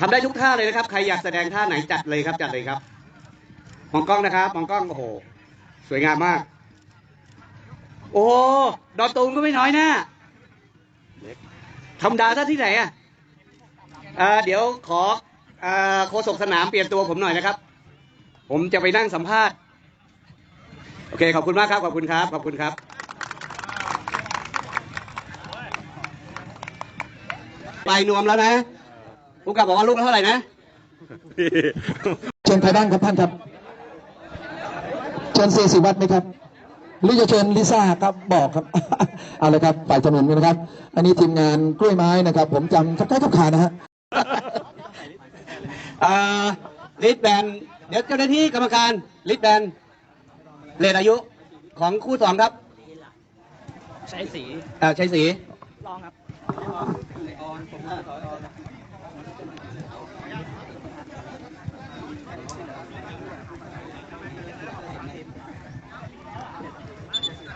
ทำได้ทุกท่าเลยนะครับ ใครอยากแสดงท่าไหนจัดเลยครับ จัดเลยครับ มองกล้องนะครับ มองกล้อง โอ้โห สวยงามมาก โอ้ดอตูมก็ไม่น้อยนะธรรมดาท่าที่ไหนอะอ่าเดี๋ยวขออโฆษกสนามเปลี่ยนตัวผมหน่อยนะครับ ผมจะไปนั่งสัมภาษณ์ โอเค ขอบคุณมากครับ ขอบคุณครับ ขอบคุณครับไปนวมแล้วนะ ผู้กำกับบอกว่าลูกละเท่าไหร่นะเชิญใครบ้างครับท่านครับ เชิญเซสิวัตรไหมครับหรือจะเชิญลิซ่าครับบอกครับ เอาเลยครับฝ่ายจำนวนนะครับ อันนี้ทีมงานกล้วยไม้นะครับ ผมจำทับใกล้ทับขานะฮะอ่าลิสแบนเดี๋ยวเจ้าหน้าที่กรรมการลิสแบนเลนอายุของคู่สองครับใช้สีอ่าชัยศรีลองครับออนผม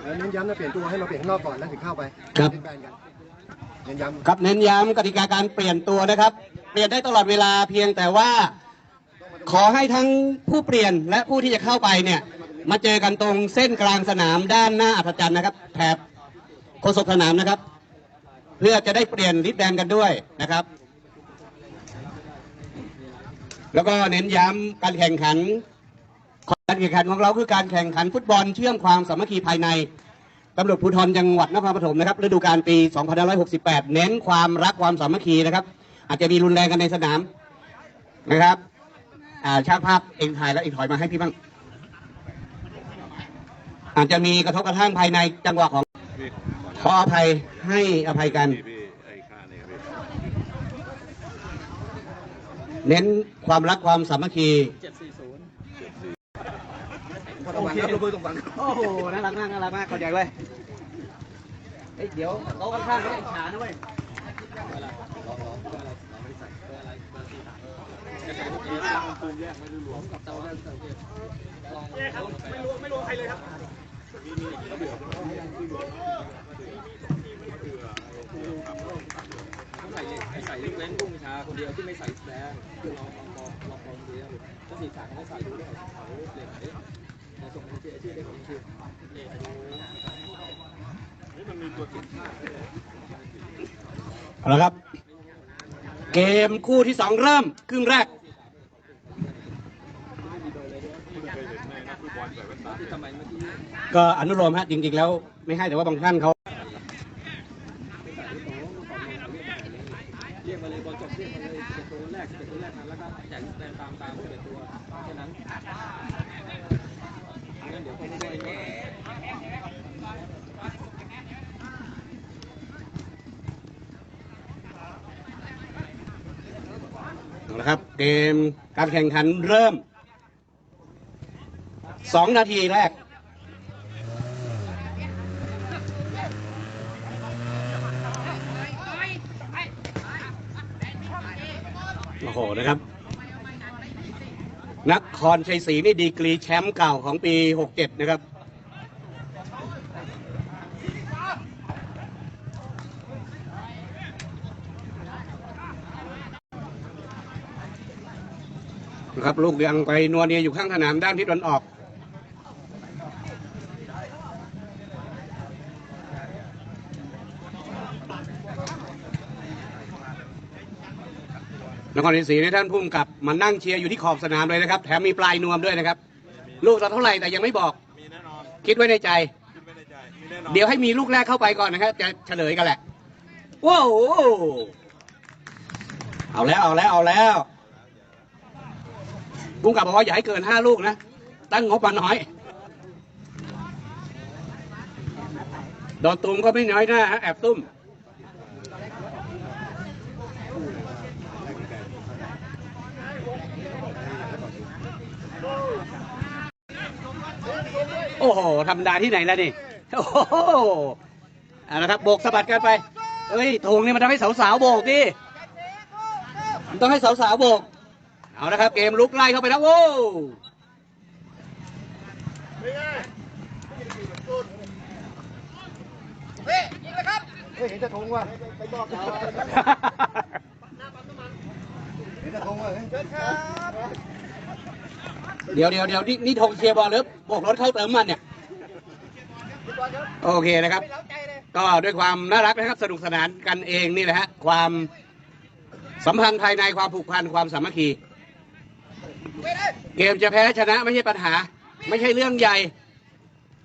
แล้วเน้นย้ำนะเปลี่ยนตัวให้เราเปลี่ยนข้างนอกก่อนแล้วถึงเข้าไปครับ เล่นแบนกันเน้นย้ำครับเน้นย้ำกติกาการเปลี่ยนตัวนะครับ เปลี่ยนได้ตลอดเวลาเพียงแต่ว่า ขอให้ทั้งผู้เปลี่ยนและผู้ที่จะเข้าไปเนี่ย มาเจอกันตรงเส้นกลางสนามด้านหน้าอัศจรรย์นะครับแถบโฆษกสนามนะครับ เพื่อจะได้เปลี่ยนลิสแบนกันด้วยนะครับ แล้วก็เน้นย้ำการแข่งขัน การแข่งขันของเราคือการแข่งขันฟุตบอลเชื่อมความสามัคคีภายในตำรวจภูธรจังหวัดนครปฐมนะครับฤดูกาลปี 2568 เน้นความรักความสามัคคีนะครับ อาจจะมีรุนแรงกันในสนามนะครับช่างภาพเองถ่ายแล้วเองถอยมาให้พี่บ้าง อาจจะมีกระทบกระทั่งภายในจังหวะของขออภัยให้อภัยกัน เน้นความรักความสามัคคี เจ็ดสี่ศูนย์โอเค ลงมือตรงฝั่งโอ้โห น่ารักมาก น่ารักมากเข้าใจเว้ยเฮ้ย เดี๋ยวโต๊ะข้างๆเขาอิจฉานะเว้ย ใส่ใส่ยกเว้นกุ้งชาคนเดียวที่ไม่ใส่แดงคือเราลองลองลองลองดูถ้าสีขาวเขาใส่ดูด้วยเขาเปลี่ยน เอาละครับ เกมคู่ที่สองเริ่ม ครึ่งแรกก็อนุโลมฮะจริง ๆ แล้วไม่ให้แต่ว่าบางท่านเขา เรียกมาเลยบอลจบเรียกมาเลยสิบเอ็ดตัวแรกสิบเอ็ดตัวแรกนั้นแล้วก็แจกแดงตามตามสิบเอ็ดตัวแค่นั้นงั้นเดี๋ยวเขาไม่ได้ก็ เอาละครับ เกม การแข่งขันเริ่ม สองนาทีแรก โอ้โห นะครับ นักครชัยศรีนี่ดีกรีแชมป์เก่าของปี 67 นะครับ นะครับ ลูกยังไปนัวเนียอยู่ข้างสนามด้านทิศตะวันออกนครชัยศรีในยท่านพุ่มกับมานั่งเชียร์อยู่ที่ขอบสนามเลยนะครับ แถมมีปลายนวมด้วยนะครับ ลูกเราเท่าไหร่แต่ยังไม่บอกคิดไว้ในใจ เดี๋ยวให้มีลูกแรกเข้าไปก่อนนะครับ จะเฉลยกันแหละว้าวเอาแล้วเอาแล้วเอาแล้ว พุ่มกับบอกว่าอย่าให้เกินห้าลูกนะ ตั้งงบมาน้อยโดนตุ้มก็ไม่น้อยหน้าฮะแอบตุ้ม โอ้โหธรรมดาที่ไหนแล้วนี่ โอ้โหเอาละครับโบกสะบัดกันไปเฮ้ยธงนี่มันทำให้สาวๆโบกดิมันต้องให้สาวๆโบก เอาละครับ เกมลุกไล่เข้าไปแล้วโว้วเฮ้ยเห็นจะทงว่ะไปบอกเขาเห็นจะเดี๋ยวเดี๋ยวเดี๋ยวนี่นี่ธงเชียร์บอลหรือโบกรถเข้าเติมมันเนี่ย โอเคนะครับ ก็ด้วยความน่ารักนะครับ สนุกสนานกันเองนี่แหละฮะ ความสัมพันธ์ภายในความผูกพันความสามัคคี เกมจะแพ้ชนะไม่ใช่ปัญหา ไม่ใช่เรื่องใหญ่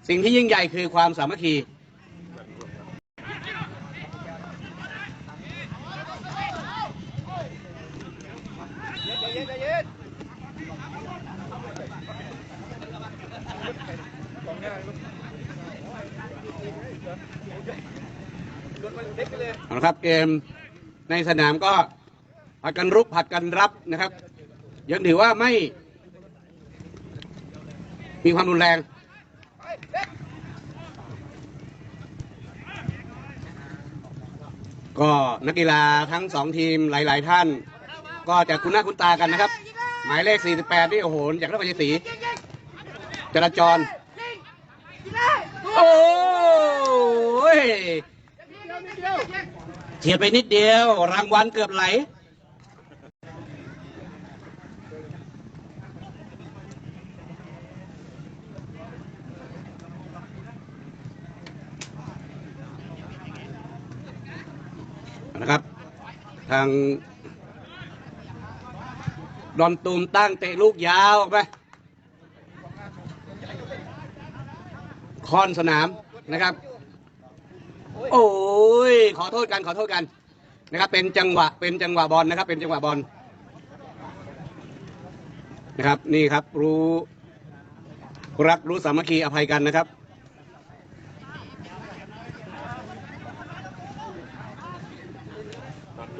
สิ่งที่ยิ่งใหญ่คือความสามัคคีเอาละครับเกมในสนามก็ผัดกันรุกผัดกันรับนะครับ ยังถือว่าไม่มีความรุนแรง ก็นักกีฬาทั้งสองทีมหลาย ๆ ท่าน ก็จะคุ้นหน้าคุ้นตากันนะครับ หมายเลข 48 นี่โอ้โหจากนครชัยศรีจราจร โอ้ยเฉียดไปนิดเดียว รางวัลเกือบไหล นะครับ ทางดอนตูมตั้งเตะลูกยาวไปคอนสนามนะครับ โอ้ยขอโทษกันขอโทษกันนะครับ เป็นจังหวะเป็นจังหวะบอลนะครับ เป็นจังหวะบอลนะครับ นี่ครับรู้รักรู้สามัคคีอภัยกันนะครับ เ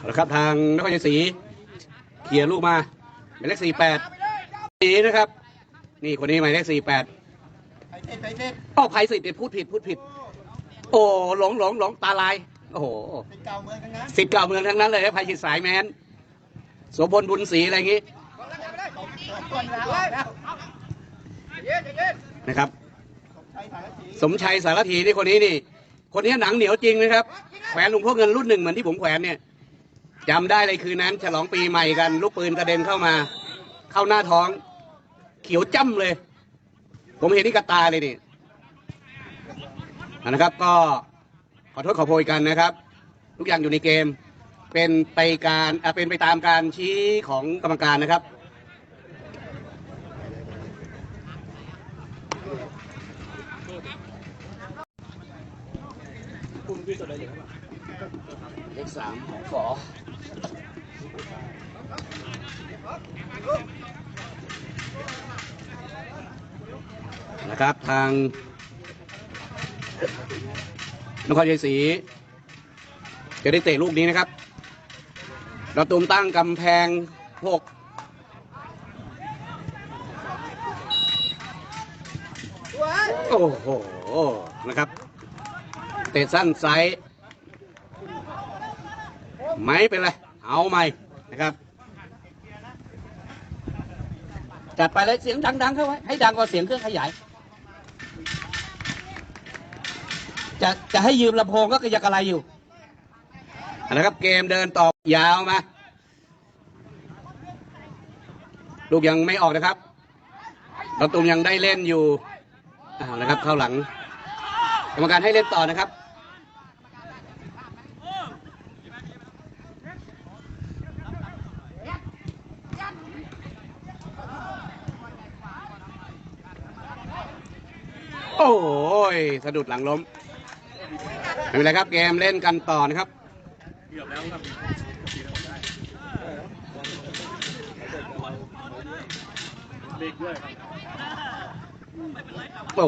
อาละครับทางนครชัยศรีเขี่ยลูกมาหมายเลขสี่แปดสีนะครับ นี่คนนี้หมายเลขสี่แปดอ้อภัยสิทธิ์พูดผิดพูดผิด โอ้หลงหลงหลงตาลาย โอ้โหสิทธิ์เก่าเมืองทั้งนั้นเลยนะภัยสิทธิ์สายแมนโสพลบุญศรีอะไรอย่างงี้นะครับ สมชัยสารถีนี่คนนี้นี่ คนนี้หนังเหนียวจริงนะครับ แขวนหลวงพ่อเงินรุ่นหนึ่งเหมือนที่ผมแขวนเนี่ยจำได้เลยคืนนั้น ฉลองปีใหม่กัน ลูกปืนกระเด็นเข้ามา เข้าหน้าท้อง เขียวจ้ำเลย ผมเห็นที่กระตาเลยนี่นะครับ ก็ขอโทษขอโพยกันนะครับ ทุกอย่างอยู่ในเกม เป็นไปการเป็นไปตามการชี้ของกรรมการนะครับ เลขสามขอนะครับทางนครชัยศรีจะได้เตะลูกนี้นะครับ เราตูมตั้งกำแพงหกโอ้โห นะครับ เตะสั้นไซส์ไม่เป็นไร เอาใหม่นะครับ จัดไปเลยเสียงดังๆเข้าไว้ ให้ดังกว่าเสียงเครื่องขยาย จะจะให้ยืมลำโพงก็กระยักอะไรอยู่นะครับเกมเดินต่อยาวมา ลูกยังไม่ออกนะครับเราตุมยังได้เล่นอยู่อ้าวนะครับเข้าหลังกรรมการให้เล่นต่อนะครับ โอ้ยสะดุดหลังล้ม ไม่เป็นไรครับเกมเล่นกันต่อนะครับโอ้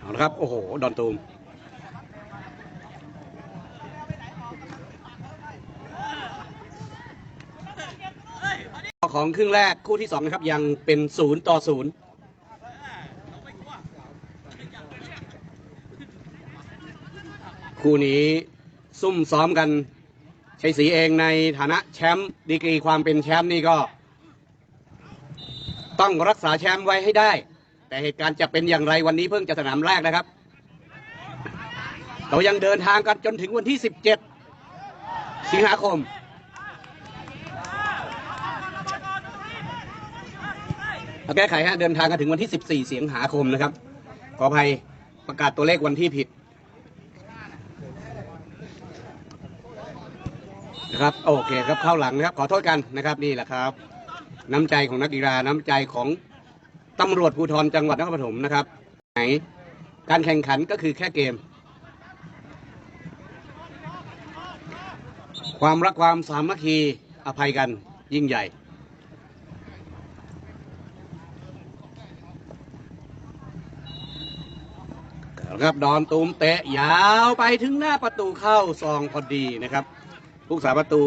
เอาละครับ โอ้โห ดอนตูมของครึ่งแรกคู่ที่2นะครับยังเป็น0ต่อ0 คู่นี้ซุ่มซ้อมกันชัยศรีเองในฐานะแชมป์ดีกรีความเป็นแชมป์นี่ก็ ต้องรักษาแชมป์ไว้ให้ได้ แต่เหตุการณ์จะเป็นอย่างไรวันนี้เพิ่งจะสนามแรกนะครับ เรายังเดินทางกันจนถึงวันที่ 17 สิงหาคมเอาแก้ไขฮะเดินทางกันถึงวันที่ 14 สิงหาคมนะครับ ขออภัยประกาศตัวเลขวันที่ผิดนะ ครับโอเคครับเข้าหลังนะครับ ขอโทษกันนะครับนี่แหละครับ น้ำใจของนักกีฬาน้ำใจของตำรวจภูธรจังหวัดนครปฐมนะครับไหนการแข่งขันก็คือแค่เกม ความรักความสามัคคีอภัยกันยิ่งใหญ่ครับดอนตูมเตะยาวไปถึงหน้าประตูเข้าซองพอดีนะครับ ผู้สาประตู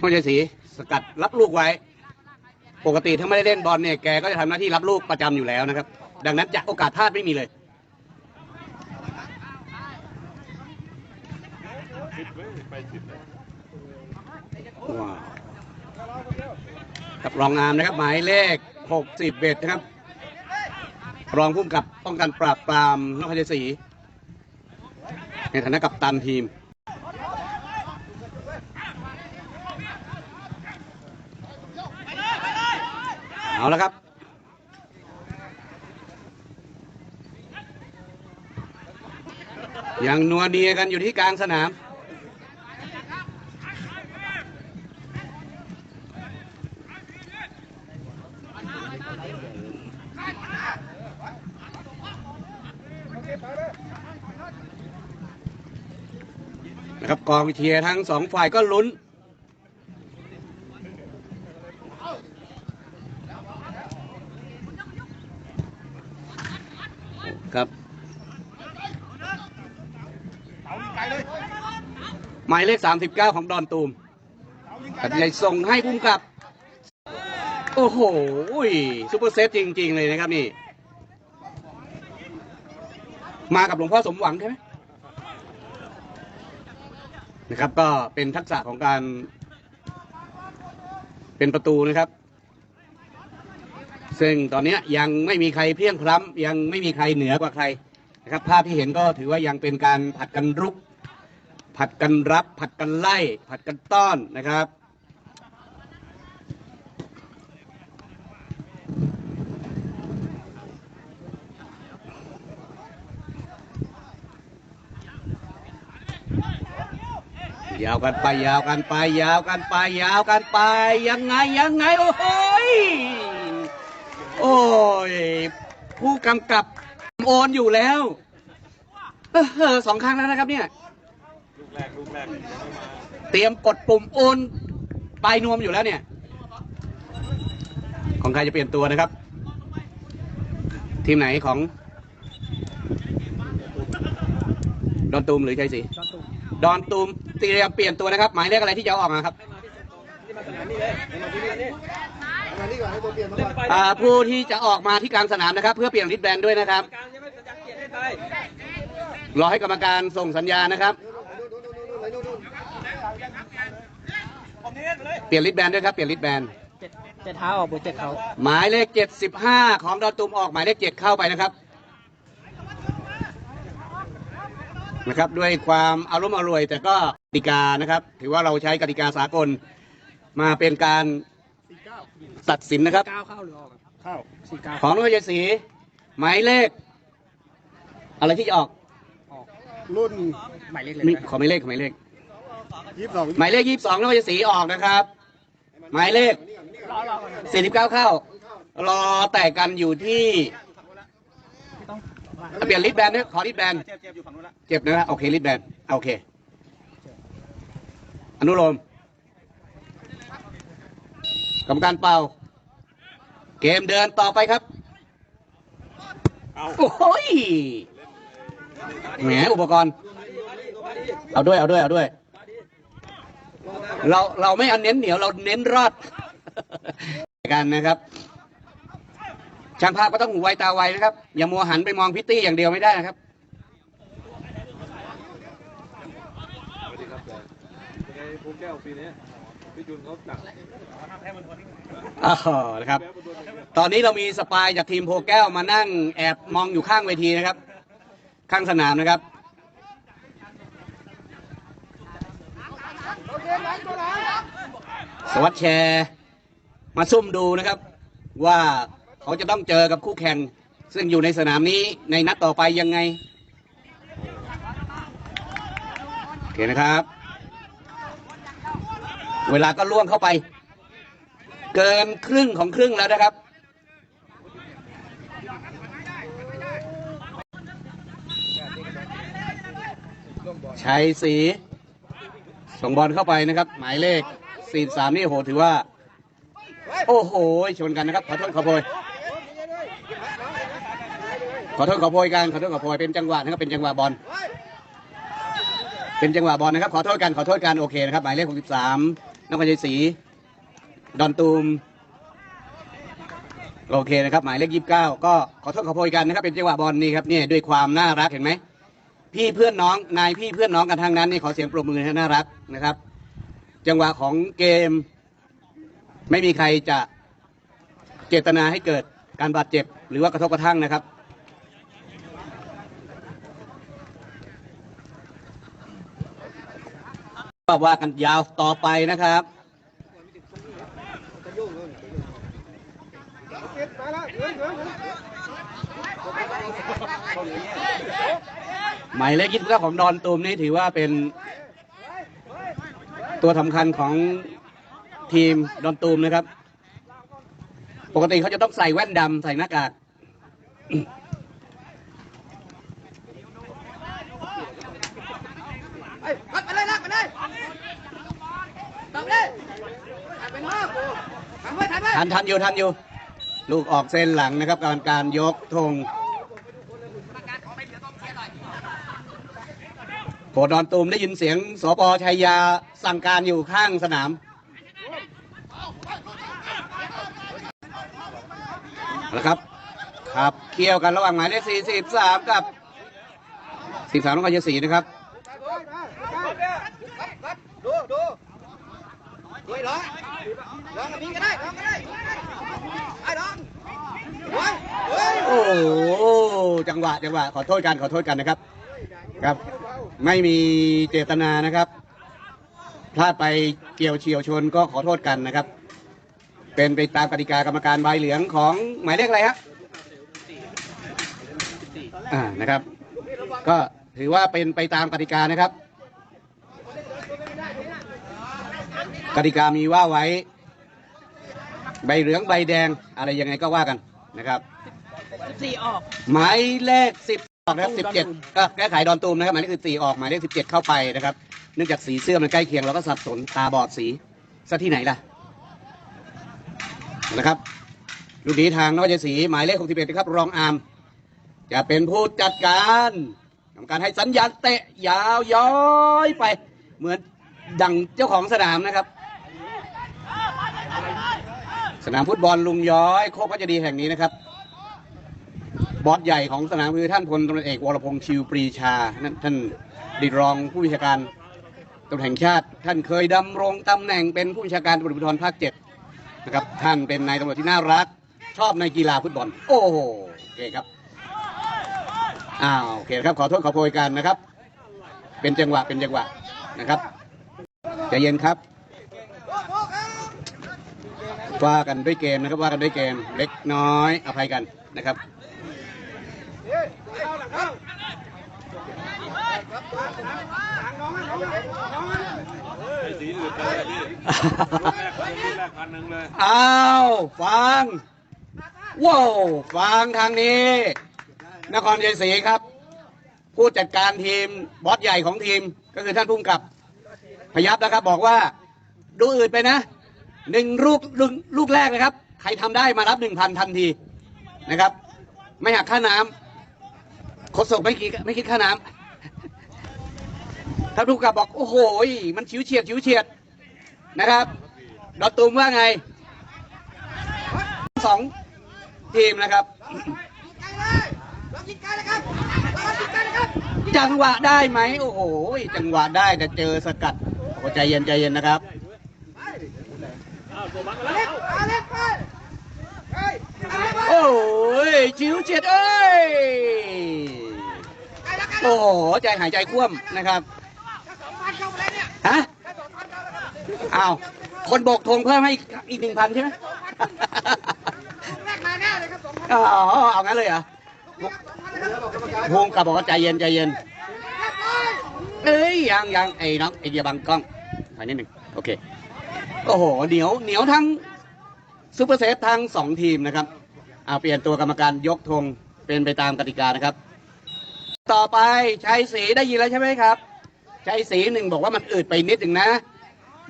ห้องใจสีสกัดรับลูกไว้ ปกติถ้าไม่ได้เล่นบอลเนี่ยแกก็จะทำหน้าที่รับลูกประจำอยู่แล้วนะครับ ดังนั้นจะโอกาสพลาดไม่มีเลยว้าวกับรองงามนะครับ หมายเลข 60เบ็ดนะครับ รองผู้กำกับป้องกันปราบปรามนครชัยศรีในฐานะกัปตันทีม เอาละครับยังนัวเนียกันอยู่ที่กลางสนาม นะครับกองเชียร์ทั้งสองฝ่ายก็ลุ้น ครับ หมายเลข 39 ของดอนตูมตัดสินใจส่งให้พุ่มกับ โอ้โหซุปเปอร์เซฟจริง ๆ เลยนะครับนี่ มากับหลวงพ่อสมหวังใช่ไหมนะครับ ก็เป็นทักษะของการ เป็นประตูนะครับ ซึ่งตอนนี้ยังไม่มีใครเพียงพล้ำยังไม่มีใครเหนือกว่าใครนะครับ ภาพที่เห็นก็ถือว่ายังเป็นการผัดกันรุก ผัดกันรับ ผัดกันไล่ ผัดกันต้อนนะครับ ยาวกันไปยาวกันไปยาวกันไปยาวกันไป ยังไงยังไง โอ้โหยโอ้ยผู้กำกับโอนอยู่แล้ว เออสองครั้งแล้วนะครับเนี่ย เตรียมกดปุ่มโอนปลายนวมอยู่แล้วเนี่ย ของใครจะเปลี่ยนตัวนะครับ ทีมไหนของดอนตูมหรือชัยศรีดอนตูมเตรียมเปลี่ยนตัวนะครับ หมายเลขอะไรที่จะเอาออกมาครับนี่มาสนามนี่เลยนี่มาที่นี่นี่มานี่ก่อนให้ตัวเปลี่ยนมาเล่นก่อนไปอ่าผู้ที่จะออกมาที่กลางสนามนะครับ เพื่อเปลี่ยนริดแบนด้วยนะครับการยังไม่สัญญาเกียรติให้ไปรอให้กรรมการส่งสัญญาณนะครับ เปลี่ยนริดแบนด้วยครับเปลี่ยนริดแบนเจ็ดเจ็ดเท้าออกบวกเจ็ดเขาหมายเลข75ของดอนตูมออกหมายเลข7เข้าไปนะครับนะครับด้วยความอารมณ์อร่วย แต่ก็กติกานะครับ ถือว่าเราใช้กติกาสากลมาเป็นการตัดสินนะครับ เก้าเข้าหรือออกครับเข้าสี่เก้าของนครชัยศรีหมายเลข อะไรที่จะออก ออกรุ่นหมายเลขเลยมีนะขอหมายเลขขอหมายเลขยี่สิบสอง หมายเลข22นครชัยศรีออกนะครับ หมายเลขรอรอก่อนนะ49เข้า รอแต่กันอยู่ที่ต้องเปลี่ยนลิดแบนด้วยขอลิดแบนเจ็บเจ็บอยู่ฝั่งนู้นละเจ็บนะโอเคลิดแบนโอเค อนุโลมกรรมการเป่า เกมเดินต่อไปครับเอาโอ้ยแหมอุปกรณ์ เอาด้วย เอาด้วย เอาด้วย เราเราไม่เอาเน้นเหนียวเราเน้นรอดกันนะครับช่างภาพก็ต้องหูไวตาไวนะครับ อย่ามัวหันไปมองพิตตี้อย่างเดียวไม่ได้นะครับภูแก้วปีนี้พี่จุนเขาจัดอ๋อนะครับ ตอนนี้เรามีสปายจากทีมโพแก้วมานั่งแอบมองอยู่ข้างเวทีนะครับ ข้างสนามนะครับ สวัสดแชร์ มาซุ่มดูนะครับ ว่าเขาจะต้องเจอกับคู่แข่ง ซึ่งอยู่ในสนามนี้ในนัดต่อไปยังไงโอเคนะครับ เวลาก็ล่วงเข้าไป เกินครึ่งของครึ่งแล้วนะครับชัยศรีส่งบอลเข้าไปนะครับ หมายเลข 43นี่โหถือว่า โอ้โหชนกันนะครับ ขอโทษขอโพยขอโทษขอโพยกันขอโทษขอโพยเป็นจังหวะนะครับเป็นจังหวะบอลเป็นจังหวะบอลนะครับ ขอโทษกันขอโทษกันโอเคนะครับหมายเลข63นครชัยศรีดอนตูมโอเคนะครับหมายเลข29ก็ขอโทษขอโพยกันนะครับเป็นจังหวะบอลนี่ครับเนี่ยด้วยความน่ารักเห็นไหมพี่เพื่อนน้องนายพี่เพื่อนน้องกันทางนั้นนี่ขอเสียงปรบมือให้น่ารักนะครับ จังหวะของเกม ไม่มีใครจะเจตนาให้เกิดการบาดเจ็บ หรือว่ากระทบกระทั่งนะครับ ก็ว่ากันยาวต่อไปนะครับหมายเลขยี่สิบเก้าของดอนตูมนี่ถือว่าเป็น ตัวสำคัญของทีมดอนตูมนะครับ ปกติเขาจะต้องใส่แว่นดำใส่หน้ากากไปเลยลักไปเลยตับเลยเป็นห้าทำไว้ทำไว้ทันทันอยู่ทันอยู่ ลูกออกเส้นหลังนะครับการการยกธง โกดอนตูมได้ยินเสียงสปชัยยาสั่งการอยู่ข้างสนาม นะครับขับเคี่ยวกันระหว่างหมายเลข 43 กับ43ต้องการจะสีนะครับดูดูด้วยร้องร้องกับพี่ก็ได้ร้องก็ได้ไอ้ร้องเฮ้ยเฮ้ยโอ้โหจังหวะจังหวะขอโทษกันขอโทษกันนะครับ ครับ ไม่มีเจตนานะครับ พลาดไปเกี่ยวเฉียวชนก็ขอโทษกันนะครับ เป็นไปตามกติกากรรมการใบเหลืองของหมายเลขอะไรครับอ่านะครับ ก็ถือว่าเป็นไปตามกติกานะครับ กติกามีว่าไว้ ใบเหลืองใบแดงอะไรยังไงก็ว่ากันนะครับสี่ออก หมายเลขสิบ ออกนะครับสิบเจ็ดก็แก้ไขดอนตูมนะครับหมายเลขสิบสี่ออกหมายเลขสิบเจ็ดเข้าไปนะครับ เนื่องจากสีเสื้อมันใกล้เคียงเราก็สับสนตาบอดสีซะที่ไหนล่ะนะครับลูกนี้ทางนวัชศรีหมายเลขหกสิบเอ็ดนะครับ รองอาร์มจะเป็นผู้จัดการทำการให้สัญญาณเตะยาวย้อยไป เหมือนดังเจ้าของสนามนะครับ สนามฟุตบอลลุงย้อยโคกพัชดีแห่งนี้นะครับ บอสใหญ่ของสนามคือท่านพลตำรวจเอกวรพงษ์ชิวปรีชานั่นท่านดีรองผู้บัญชาการตำรวจแห่งชาติ ท่านเคยดำรงตำแหน่งเป็นผู้บัญชาการตำรวจภูธรภาคเจ็ดนะครับ ท่านเป็นนายตำรวจที่น่ารัก ชอบในกีฬาฟุตบอล โอ้โหโอเคครับอ้าวโอเคครับขอโทษขอโพยกันนะครับ เป็นจังหวะเป็นจังหวะนะครับใจเย็นครับว่ากันด้วยเกมนะครับว่ากันด้วยเกมเล็กน้อยอภัยกันนะครับ อ้าวฟังว้าวฟังทางนี้ นครชัยศรีครับ ผู้จัดการทีมบอสใหญ่ของทีมก็คือท่านผู้กำกับพยับนะครับ บอกว่า ดูอื่นไปนะหนึ่งลูกลูกลูกแรกนะครับ ใครทำได้มารับหนึ่งพันทันทีนะครับ ไม่หักค่าน้ำ โคศกไม่คิดไม่คิดค่าน้ำท่านผู้กำกับบอก โอ้โหมันชิวเฉียดชิวเฉียดนะครับดอตูมว่าไงสองทีมนะครับจังหวะได้ไหมโอ้โหจังหวะได้แต่เจอสกัดใจเย็นใจเย็นนะครับ โอ้ยชิวเฉียดเอ้ย โอ้โหใจหายใจคว่ำนะครับ ฮะอ้าวคนโบกธงเพิ่มให้อีกหนึ่งพันใช่ไหมแรกมาแน่เลยครับสองพันอ๋อเอางั้นเลยเหรอพงกับบอกว่าใจเย็นใจเย็น เอ้ยยังยังไอ้น้องไอเดียบังกล้องถอยนิดหนึ่งโอเค โอ้โหเหนียวเหนียวทั้งซูเปอร์เซฟทั้งสองทีมนะครับ เอาเปลี่ยนตัวกรรมการยกธงเป็นไปตามกติกานะครับ ต่อไปชัยศรีได้ยินแล้วใช่ไหมครับชัยศรีหนึ่งบอกว่ามันอืดไปนิดหนึ่งนะ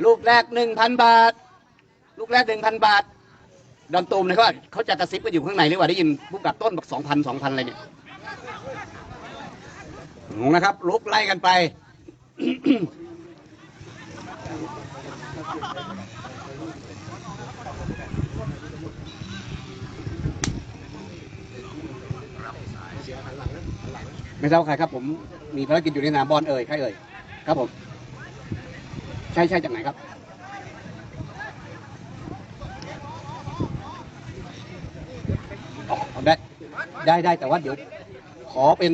ลูกแรกหนึ่งพันบาท ลูกแรกหนึ่งพันบาทดอนตูมเนี่ยเขาเขาจะกระซิบกันอยู่ข้างในหรือว่าได้ยินผู้กับต้นบอกสองพันสองพันอะไรเนี่ยงงนะครับ ลุกไล่กันไป ไม่ทราบว่าใครครับ ผมมีภารกิจอยู่ในสนามบอลเอ่ยใครเอ่ยครับผม ใช่ใช่จากไหนครับอ๋อได้ได้ได้แต่ว่าเดี๋ยว ขอเป็น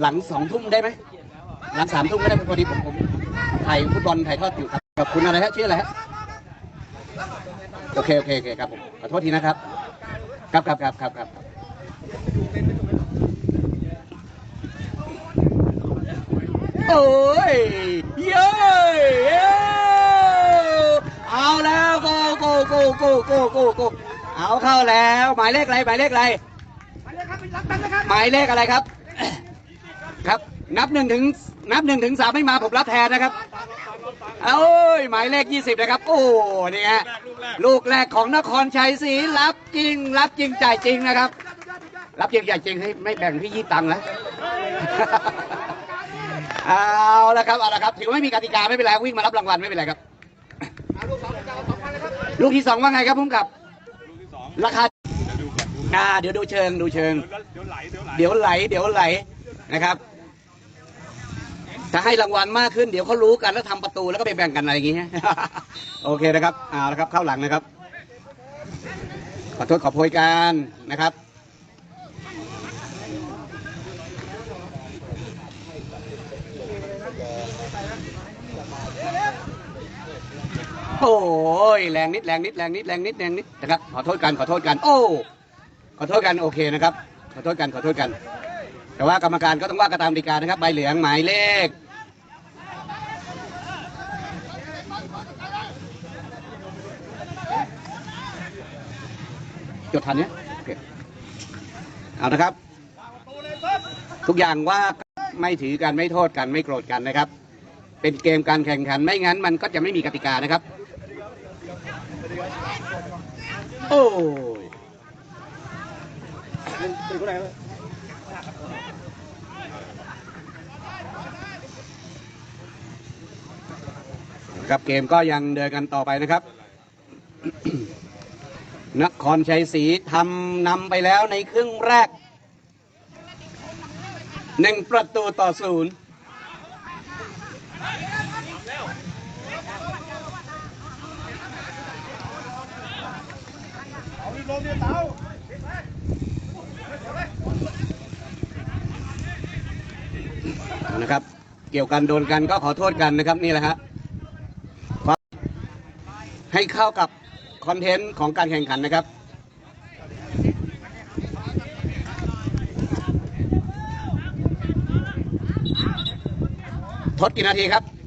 หลังสองทุ่มได้ไหมหลังสามทุ่มก็ได้พอดีผมผมถ่ายฟุตบอลถ่ายทอดอยู่ครับขอบคุณอะไรฮะชื่ออะไรฮะโอเคโอเคโอเคครับผมขอโทษทีนะครับ ครับครับครับครับครับ โอ้ยเย้เย้เอาแล้วโกโกโกโกโกโกโกเอาเข้าแล้ว หมายเลขอะไรหมายเลขอะไรไปเลยครับไปรับกันนะครับหมายเลขอะไรครับ ครับ นับหนึ่งถึงนับหนึ่งถึงสามไม่มาผมรับแทนนะครับโอ้ยหมายเลขยี่สิบนะครับ โอ้นี่ฮะลูกแรกของนครชัยศรีรับจริง รับจริงจ่ายจริงนะครับ รับจริงจ่ายจริงให้ไม่แบ่งพี่ยี่ตังค์นะ เอาละครับเอาละครับ ถือว่าไม่มีกติกาไม่เป็นไรวิ่งมารับรางวัลไม่เป็นไรครับ ลูกที่สองว่าไงครับพุ่มกับ ราคาอ่าเดี๋ยวดูเชิงดูเชิง เดี๋ยวไหลเดี๋ยวไหลนะครับ ถ้าให้รางวัลมากขึ้นเดี๋ยวเขารู้กันแล้วทำประตูแล้วก็ไปแบ่งกันอะไรอย่างงี้โอเคนะครับเอาละครับเข้าหลังนะครับ ขอโทษขอโพยกันนะครับ โอ้ยแรงนิดแรงนิดแรงนิดแรงนิดแรงนิดนะครับขอโทษกันขอโทษกัน โอ้ขอโทษกันโอเคนะครับ ขอโทษกันขอโทษกัน แต่ว่ากรรมการก็ต้องว่ากันตามฎีกานะครับ ใบเหลืองหมายเลขจดทันเนี่ยเคเอานะครับ ทุกอย่างว่าไม่ถือกันไม่โทษกันไม่โกรธกันนะครับ เป็นเกมการแข่งขันไม่งั้นมันก็จะไม่มีกติกานะครับ โอ้ยครับเกมก็ยังเดินกันต่อไปนะครับ นครชัยศรีทำนำไปแล้วในครึ่งแรกหนึ่งประตูต่อศูนย์ นะครับ เกี่ยวกันโดนกันก็ขอโทษกันนะครับนี่แหละฮะให้เข้ากับคอนเทนต์ของการแข่งขันนะครับ ทดกี่นาทีครับ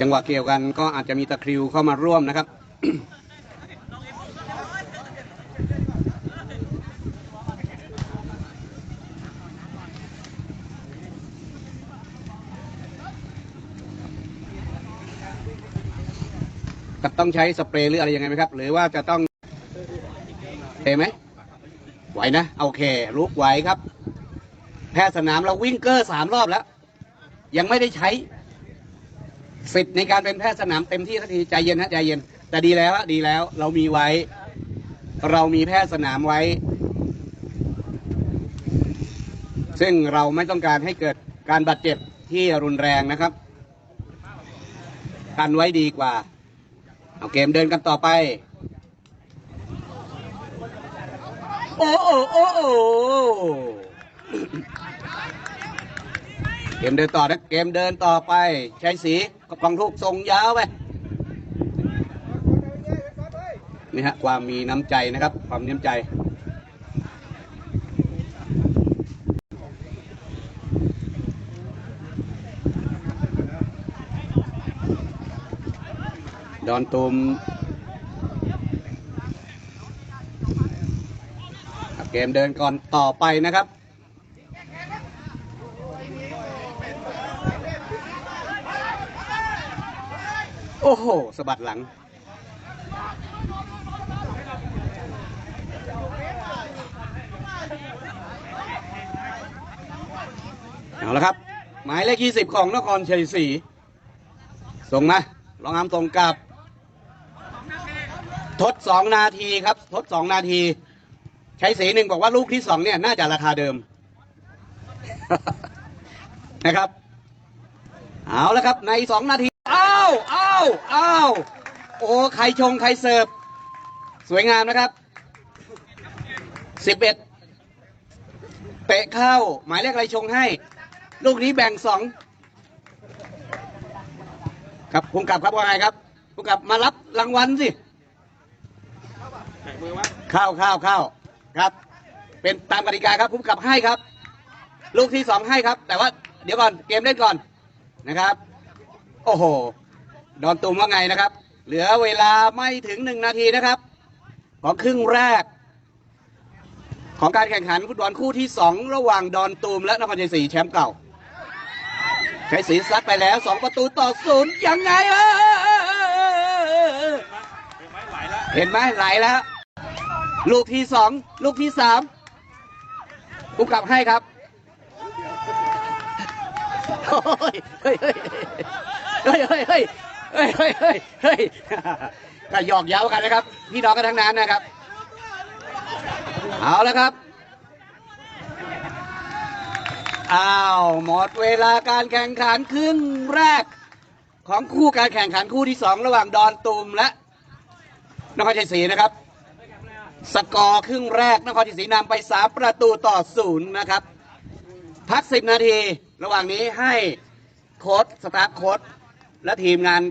จังหวะเกี่ยวกันก็อาจจะมีตะคริวเข้ามาร่วมนะครับต้องใช้สเปรย์หรืออะไรยังไงไหมครับ หรือว่าจะต้องเทไหมไหวนะโอเคลุกไหวครับ แพทย์สนามเราวิ่งเกอร์สามรอบแล้ว ยังไม่ได้ใช้ สิทธิ์ในการเป็นแพทย์สนามเต็มที่สักทีใจเย็นฮะใจเย็น แต่ดีแล้วดีแล้ว เรามีไว้ เรามีแพทย์สนามไว้ ซึ่งเราไม่ต้องการให้เกิดการบาดเจ็บที่รุนแรงนะครับกันไว้ดีกว่า เอาเกมเดินกันต่อไป โอ้โอ้โอ้โอ้ เกมเดินต่อนะเกมเดินต่อไปใช้สีกับกองทุกส่งยาวไปนี่ฮะความมีน้ำใจนะครับ ความมีน้ำใจดอนตูมเกมเดินก่อนต่อไปนะครับ โอ้โหสะบัดหลัง เอาละครับ หมายเลขยี่สิบของนครชัยศรีส่งมาลองอามส่งกับ ทดสองนาทีครับ ทดสองนาที ใช้สีหนึ่งบอกว่าลูกที่สองเนี่ย น่าจะราคาเดิม นะครับ เอาล้วครับในสองนาที อ้าวอ้าวอ้าวโอ้ใครชงใครเสิร์ฟ สวยงามนะครับสิบเอ็ดเตะเข้า หมายเลขอะไรชงให้ ลูกนี้แบ่งสองครับภูมิกับครับว่าไงครับภูมิกับมารับรางวัลสิข่งมือวข้าเข้าเข้าครับ เป็นตามกติกาครับภูมิกับให้ครับ ลูกที่สองให้ครับ แต่ว่าเดี๋ยวก่อนเกมเล่นก่อนนะครับ โอ้โห ดอนตุมว่าไงนะครับ เหลือเวลาไม่ถึงหนึ่งนาทีนะครับ ของครึ่งแรก ของการแข่งขันฟุตบอลคู่ที่สองระหว่างดอนตูมและนครชัยศรีแชมป์เก่าใช้สีซัดไปแล้วสองประตูต่อศูนย์ยังไงเออเห็นไหมไหลแล้วเห็นไหมไหลแล้วลูกที่สองลูกที่สามกูกลับให้ครับเฮ้ยเฮ้ยเฮ้ยเฮ้ยเฮ้ย เฮ้ยเฮ้ยเฮ้ยก็หยอกเย้ากันนะครับ พี่น้องกันทั้งนั้นนะครับ เอาแล้วครับอ้าวหมดเวลาการแข่งขันครึ่งแรก ของคู่การแข่งขันคู่ที่สองระหว่างดอนตูมและนครชัยศรีนะครับ สกอร์ครึ่งแรกนครชัยศรีนำไปสามประตูต่อศูนย์นะครับ พักสิบนาที ระหว่างนี้ให้โค้ดสตาฟโค้ด และทีมงาน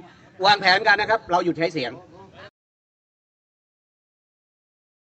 วางแผนกันนะครับ เราหยุดใช้เสียง